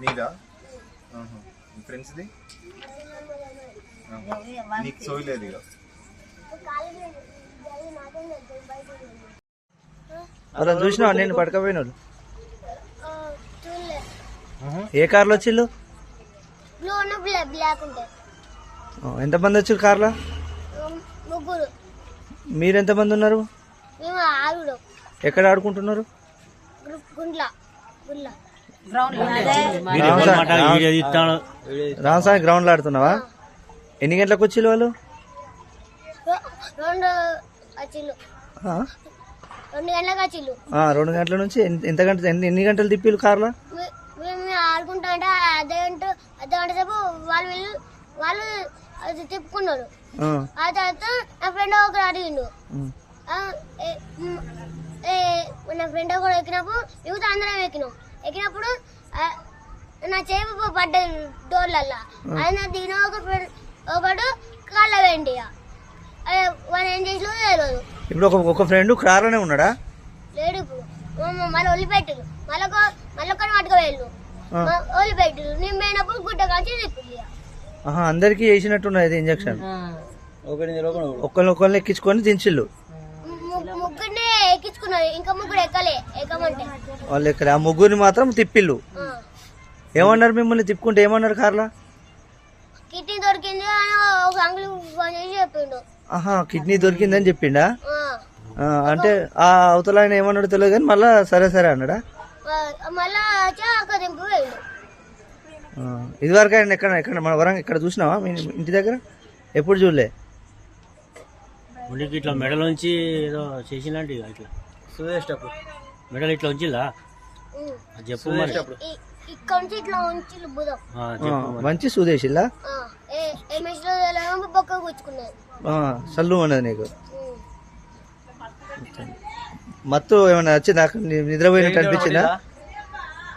నీదా? ఫ్రెండ్స్ది నీకు సోయలేదు ఇక అలా చూసినా నేను పడకపోయినాడు ఏ కార్లో వచ్చిళ్ళు? ఎంతమంది వచ్చారు కార్లో? ముగ్గురు. మీరు ఎంతమంది ఉన్నారు ఎక్కడ ఆడుకుంటున్నారు? రామస్వామి గ్రౌండ్లో ఆడుతున్నావా? ఎన్ని గంటలకు వచ్చిళ్ళు వాళ్ళు? రెండు వచ్చిళ్ళు. ఆ? రెండు గంటలకు వచ్చిళ్ళు. ఆ, రెండు గంటల నుంచి ఎంత- ఎంత గంట ఎన్ని గంటలు తిప్పిళ్ళు కార్లో? అర్ధ గంట సేపు వాళ్ళు వీళ్ళు వాళ్ళు అది తిప్పుకున్నారు. ఆ, తర్వాత నా ఫ్రెండ్ ఒకరు అడిగిండు. నా ఫ్రెండ్ ఒకరు ఎక్కినప్పుడు మిగతా అందరం ఎక్కినాం. ఎక్కినప్పుడు నా చేపు పడ్డది డోర్లల్లా. ఆయన దిగిన ఒక ఫ్రెండ్ ఒకడు కాళ్ళ వెండి వాడు ఏం చేసినా తెలియదు ఇప్పుడు ఒక ఒక ఫ్రెండ్ కార్లోనే ఉన్నాడా? లేడు ఇప్పుడు. మళ్ళీ వదిలిపెట్టారు మళ్ళీ మళ్ళీ ఒకటి పట్టుకోవేళ్ళు అందరికి వేసినట్టున్నది ఇంజక్షన్. ఒకరిని ఒకరిని ఎక్కించుకొని ఎక్కమంటే. వాళ్ళు ఇక్కడ ఆ ముగ్గురిని మాత్రం తిప్పిళ్ళు. ఆ. ఏమన్నారు మిమ్మల్ని తిప్పుకుంటే? ఏమన్నారు కార్లో? కిడ్నీ దొరికిందని చెప్పిండా? అంటే ఆ అవతల ఆయన ఏమన్నాడు తెలియదు కానీ మళ్ళా సరే సరే అన్నాడా? మళ్ళా ఇదివరకు ఆయన ఎక్కడ ఎక్కడ మన వరంగల్ ఇక్కడ చూసినావా? మీ ఇంటి దగ్గర? ఎప్పుడు చూడలే? ఉనికి ఇట్లా మెడలోంచి ఏదో చేసినట్టు ఇట్లా. మెడలు ఇట్లా ఉంచిల్లా? ఉం. అది చెప్పు మరి. ఇ- ఇక్కడ నుంచి ఇట్లా ఉంచి. మంచి ఆ, సల్లు అన్నది నీకు. మత్తు ఏమైనా వచ్చి నాకు నిద్రపోయినట్టు అనిపించిందా?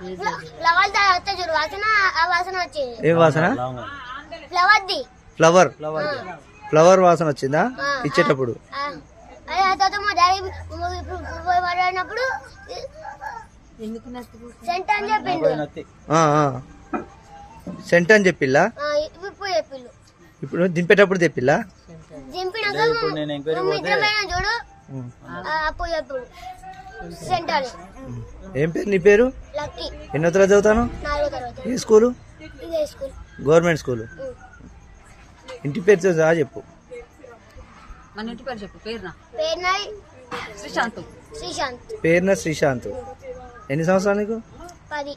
ఫ్లవర్ వస్తే చూడు వాసన ఆ వాసన వచ్చింది. ఏం వాసన. ఫ్లవర్ ది ఫ్లవర్ ఫ్లవర్ వాసన వచ్చిందా? ఇచ్చేటప్పుడు. తర్వాత మా డాడీ సెంట్ అని చెప్పిండు. ఆ, ఆ. సెంట్ అని చెప్పిల్లా? ఆ, ఇప్పుడు దింపేటప్పుడు దింపినాక మిత్రమైన చూడు చెప్పుడు ఏం పేరు? నీ పేరు? లక్కీ ఎన్నో తరగతి చదువుతాను? నాలుగో తరగతి. ఏ స్కూలు? Government school. ఇంటి పేరు చదువు చెప్పు. మన ఇంటి పేరు చెప్పు. పేరు నా పేరు నాది శ్రీశాంత్. శ్రీశాంత్. పేరున శ్రీశాంత్? ఎన్ని సంవత్సరాలు నీకు? పది.